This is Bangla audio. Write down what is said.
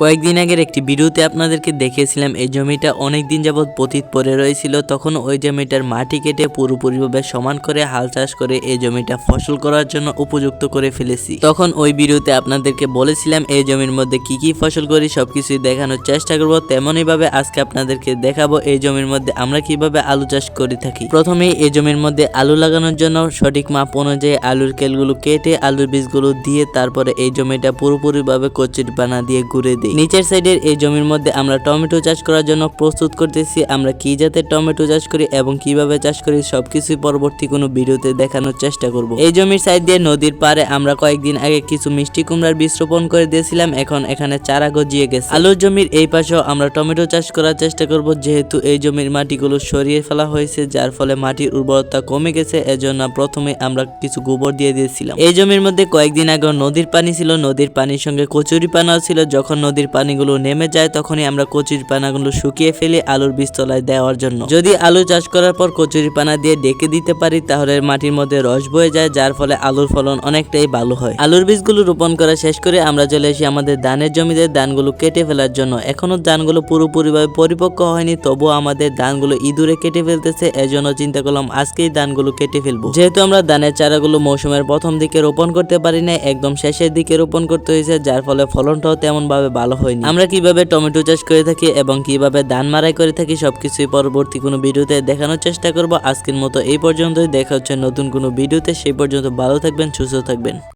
কয়েকদিন আগের একটি ভিডিওতে আপনাদেরকে দেখিয়েছিলাম, এই জমিটা অনেক দিন যাবৎ পতিত পড়ে রয়েছিল। তখন ওই জমিটার মাটি কেটে পুরোপুরিভাবে সমান করে হাল চাষ করে এই জমিটা ফসল করার জন্য উপযুক্ত করে ফেলেছি। তখন ওই ভিডিওতে আপনাদেরকে বলেছিলাম, এই জমির মধ্যে কি কি ফসল করি, সবকিছুই দেখানোর চেষ্টা করব। তেমনই ভাবে আজকে আপনাদেরকে দেখাবো, এই জমির মধ্যে আমরা কীভাবে আলু চাষ করে থাকি। প্রথমেই এই জমির মধ্যে আলু লাগানোর জন্য সঠিক মাপ অনুযায়ী আলুর কেলগুলো কেটে আলুর বীজগুলো দিয়ে তারপরে এই জমিটা পুরোপুরিভাবে কচির বানা দিয়ে ঘুরে দিই। নিচের সাইডের এই জমির মধ্যে আমরা টমেটো চাষ করার জন্য প্রস্তুত করতেছি। আমরা কি জাতের টমেটো চাষ করি এবং কীভাবে চাষ করি সবকিছুই পরবর্তী কোনো ভিডিওতে দেখানোর চেষ্টা করব। এই জমির সাইড দিয়ে নদীর পাড়ে আমরা কয়েকদিন আগে কিছু মিষ্টি কুমড়ার বীজ রোপণ করে দিয়েছিলাম। এখন এখানে চারা গজিয়ে গেছে। আলুর জমির এই পাশেও আমরা টমেটো চাষ করার চেষ্টা করব। যেহেতু এই জমির মাটিগুলো সরিয়ে ফেলা হয়েছে, যার ফলে মাটির উর্বরতা কমে গেছে, এজন্য প্রথমে আমরা কিছু গোবর দিয়ে দিয়েছিলাম। এই জমির মধ্যে কয়েকদিন আগে নদীর পানি ছিল। নদীর পানির সঙ্গে কচুরি পানাও ছিল। যখন নদীর পানিগুলো নেমে যায়, তখনই আমরা কচুরি পানাগুলো শুকিয়ে ফেলি আলুর বীজতলায় দেওয়ার জন্য। যদি আলু চাষ করার পর কচুরি পানা দিয়ে ডেকে দিতে পারি, তাহলে মাটির মধ্যে রস বয়ে যায়, যার ফলে আলুর ফলন অনেকটাই ভালো হয়। আলুর বীজগুলো রোপণ করা শেষ করে আমরা চলে আসি আমাদের ধানের জমিতে ধানগুলো কেটে ফেলার জন্য। এখনও ধানগুলো পুরোপুরিভাবে পরিপক্ক হয়নি, তবুও আমাদের ধানগুলো ইঁদুরে কেটে ফেলতেছে, এজন্য চিন্তা করলাম আজকেই ধানগুলো কেটে ফেলব। যেহেতু আমরা ধানের চারাগুলো মৌসুমের প্রথম দিকে রোপণ করতে পারি না একদম শেষের দিকে রোপণ করতে হয়েছে, যার ফলে ফলনটাও তেমন ভাবে ভালো হয়নি। আমরা কীভাবে টমেটো চাষ করে থাকি এবং কীভাবে ধান মারাই করে থাকি সবকিছুই পরবর্তী কোনো ভিডিওতে দেখানোর চেষ্টা করব। আজকের মতো এই পর্যন্তই। দেখা হচ্ছে নতুন কোনো ভিডিওতে। সেই পর্যন্ত ভালো থাকবেন, সুস্থ থাকবেন।